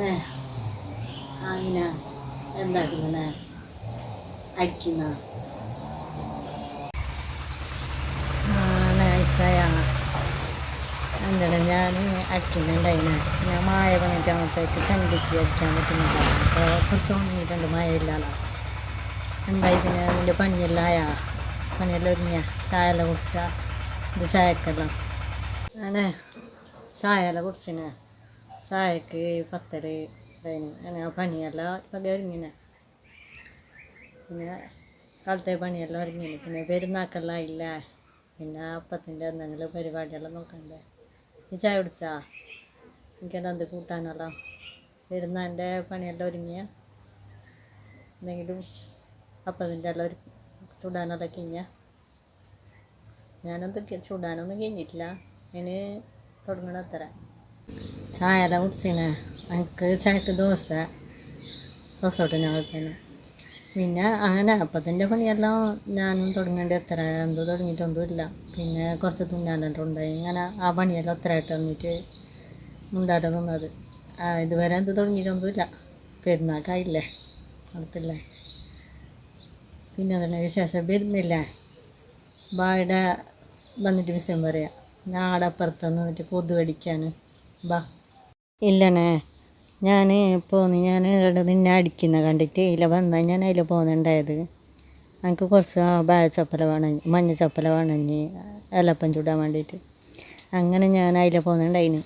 അതെ. അങ്ങനെ എന്താക്കുന്നത് അടിക്കുന്ന? എന്താണ് ഞാൻ അടിക്കുന്നുണ്ടായിന്. ഞാൻ മായ അങ്ങോട്ടേക്ക് ചണ്ടിക്ക് അടിക്കാൻ പറ്റുന്നില്ല. അപ്പോൾ കുറച്ച് ഉണങ്ങിയിട്ടുണ്ട് മായ ഇല്ലാലോ എന്തായി പിന്നെ അതിന്റെ പണിയെല്ലാം ആയാ? പണിയെല്ലാം ഒരുങ്ങിയ? ചായയെല്ലാം കുടിച്ച? ഇത് ചായക്കെല്ലാം. ആണ് ചായയെല്ലാം കുടിച്ചിന്. ചായക്ക് പത്തൽ അങ്ങനെ പണിയെല്ലാം ഇപ്പം ഒരുങ്ങിനെ. പിന്നെ കാലത്തെ പണിയെല്ലാം ഒരുങ്ങിന് പിന്നെ പെരുന്നാക്കെല്ലാം ഇല്ല പിന്നെ അപ്പത്തിന്റെ എന്തെങ്കിലും പരിപാടിയെല്ലാം നോക്കണ്ടേ? നീ ചായ കുടിച്ചാ? എനിക്കെല്ലാം എന്ത് കൂട്ടാനല്ലോ പെരുന്നാന്റെ പണിയെല്ലാം ഒരുങ്ങിയ? എന്തെങ്കിലും അപ്പത്തിന്റെ എല്ലാം ഒരു ചൂടാനെല്ലാം കഴിഞ്ഞ? ഞാനൊന്നും ചൂടാനൊന്നും കഴിഞ്ഞിട്ടില്ല. ഇനി തുടങ്ങണ അത്ര. ചായ എല്ലാം കുടിച്ചിന്. എനിക്ക് ചായക്ക് ദോശ. ദോശ തൊട്ട് ഞങ്ങൾ തന്നെ പിന്നെ അങ്ങനെ അപ്പത്തിന്റെ പണിയെല്ലാം ഞാനും തുടങ്ങേണ്ട എത്ര എന്തോ തുടങ്ങിയിട്ടൊന്നും ഇല്ല. പിന്നെ കുറച്ച് തുന്നാനെല്ലാം ഉണ്ടായി ഇങ്ങനെ ആ പണിയെല്ലാം എത്രയായിട്ട് വന്നിട്ട് മുണ്ടാട്ട് നിന്നത്. ഇതുവരെ എന്ത് തുടങ്ങിയിട്ടൊന്നുമില്ല പെരുന്നാക്കായില്ലേ? അടുത്തില്ലേ? പിന്നെ അതിന് വിശേഷം വരുന്നില്ല? ബായുടെ വന്നിട്ട് വിഷയം പറയാം. ഞാൻ അപ്പുറത്ത് നിന്നിട്ട് കൊതു കടിക്കാൻ ബാ. ഇല്ലണേ. ഞാൻ പോന്ന് ഞാൻ നിന്നെ അടിക്കുന്ന കണ്ടിട്ട് ഇല്ല വന്നാൽ ഞാൻ അതിൽ പോകുന്നുണ്ടായത് എനിക്ക് കുറച്ച് ബായ ചപ്പല വേണം മഞ്ഞ ചപ്പല വേണം ഇനി ഇലപ്പം ചൂടാൻ വേണ്ടിയിട്ട് അങ്ങനെ ഞാൻ അതിൽ പോകുന്നുണ്ടായിന്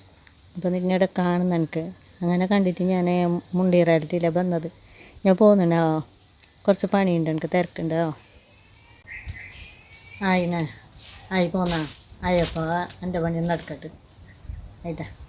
അപ്പോൾ നിന്നോട് കാണുന്ന എനിക്ക് അങ്ങനെ കണ്ടിട്ട് ഞാൻ മുണ്ടീറാലിട്ടില്ല വന്നത്. ഞാൻ പോകുന്നുണ്ടോ കുറച്ച് പണിയുണ്ട് എനിക്ക് തിരക്കുണ്ടോ? ആയിനെ. ആയി പോന്നാ. ആയപ്പോൾ എന്റെ പണി നടക്കട്ടെ. ആയിട്ടാ.